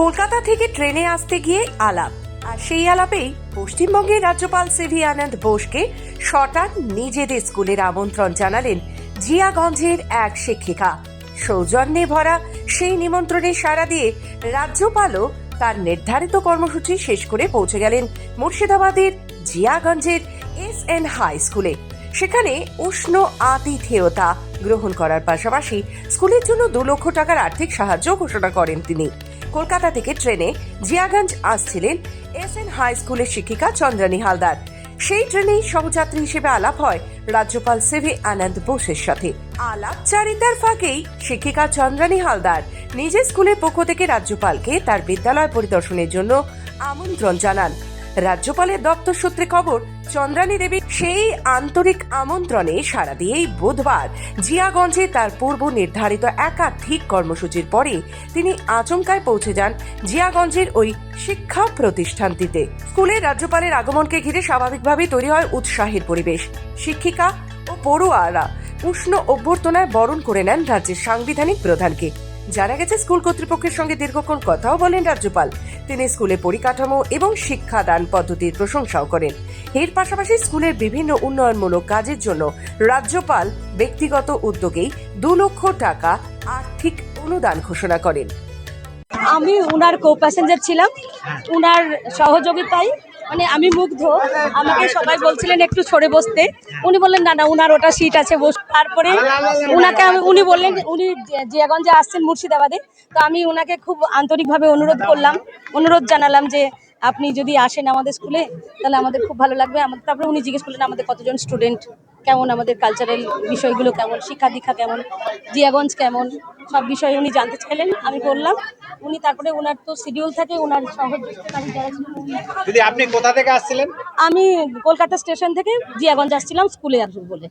কলকাতা থেকে ট্রেনে আসতে গিয়ে আলাপ। আর সেই আলাপেই পশ্চিমবঙ্গের রাজ্যপাল সিভি আনন্দ বোসকে শটান নিজেদের স্কুলের আমন্ত্রণ জানালেন জিয়াগঞ্জের এক শিক্ষিকা। সৌজন্যে ভরা সেই নিমন্ত্রণে সাড়া দিয়ে রাজ্যপালও তার নির্ধারিত কর্মসূচি শেষ করে পৌঁছে গেলেন মুর্শিদাবাদের জিয়াগঞ্জের এস এন হাই স্কুলে। সেখানে উষ্ণ আতিথেয়তা গ্রহণ করার পাশাপাশি স্কুলের জন্য দু লক্ষ টাকার আর্থিক সাহায্য ঘোষণা করেন তিনি। কলকাতা থেকে ট্রেনে জিয়াগঞ্জ আসছিলেন এস এন হাই স্কুলের শিক্ষিকা চন্দ্রানী হালদার। সেই ট্রেনেই সহযাত্রী হিসেবে আলাপ হয় রাজ্যপাল সিভি আনন্দ বোসের সাথে। আলাপচারিতার ফাঁকেই শিক্ষিকা চন্দ্রানী হালদার নিজের স্কুলের পক্ষ থেকে রাজ্যপালকে তার বিদ্যালয় পরিদর্শনের জন্য আমন্ত্রণ জানান। রাজ্যপালের দপ্তর সূত্রে খবর, চন্দ্রানী দেবী সেই আন্তরিক আমন্ত্রণে সাড়া দিয়েই বুধবার জিয়াগঞ্জে তার পূর্ব নির্ধারিত একাধিক কর্মসূচির পরে তিনি আচমকায় পৌঁছে যান জিয়াগঞ্জের ওই শিক্ষা প্রতিষ্ঠানটিতে। স্কুলের রাজ্যপালের আগমনকে ঘিরে স্বাভাবিকভাবেই তৈরি হয় উৎসাহের পরিবেশ। শিক্ষিকা ও পড়ুয়ারা উষ্ণ অভ্যর্থনায় বরণ করে নেন রাজ্যের সাংবিধানিক প্রধানকে। জানা গেছে স্কুল কর্তৃপক্ষের সঙ্গে দীর্ঘক্ষণ কথাও বলেন রাজ্যপাল। তিনি স্কুলে পরিকাঠামো এবং শিক্ষাদান পদ্ধতির প্রশংসাও করেন। এর পাশাপাশি স্কুলের বিভিন্ন উন্নয়নমূলক কাজের জন্য রাজ্যপাল ব্যক্তিগত উদ্যোগেই দু লক্ষ টাকা আর্থিক অনুদান ঘোষণা করেন। আমি উনার কো প্যাসেঞ্জার ছিলাম উনার সহযোগিতায় মানে আমি মুগ্ধ। আমাকে সবাই বলছিলেন একটু সরে বসতে। উনি বললেন, না না, উনার ওটা সিট আছে, বস তারপরে উনাকে আমি, উনি বললেন উনি জিয়াগঞ্জে আসছেন মুর্শিদাবাদে। তো আমি উনাকে খুব আন্তরিকভাবে অনুরোধ করলাম, অনুরোধ জানালাম যে, আপনি যদি আসেন আমাদের স্কুলে তাহলে আমাদের খুব ভালো লাগবে। আমাদের, তারপরে উনি জিজ্ঞেস করলেন, আমাদের কতজন স্টুডেন্ট কেমন? আমাদের কালচারাল বিষয়গুলো কেমন? শিক্ষা দীক্ষা কেমন? জিয়াগঞ্জ কেমন? সব বিষয়ে উনি জানতে চাইলেন। আমি বললাম উনি তারপরে ওনার তো শিডিউল থাকে ওনার সহযোগিতাকারী যারা দিদি আপনি কোথা থেকে আসছিলেন? আমি কলকাতা স্টেশন থেকে জিয়াগঞ্জ আসছিলাম স্কুলে আসব বলে।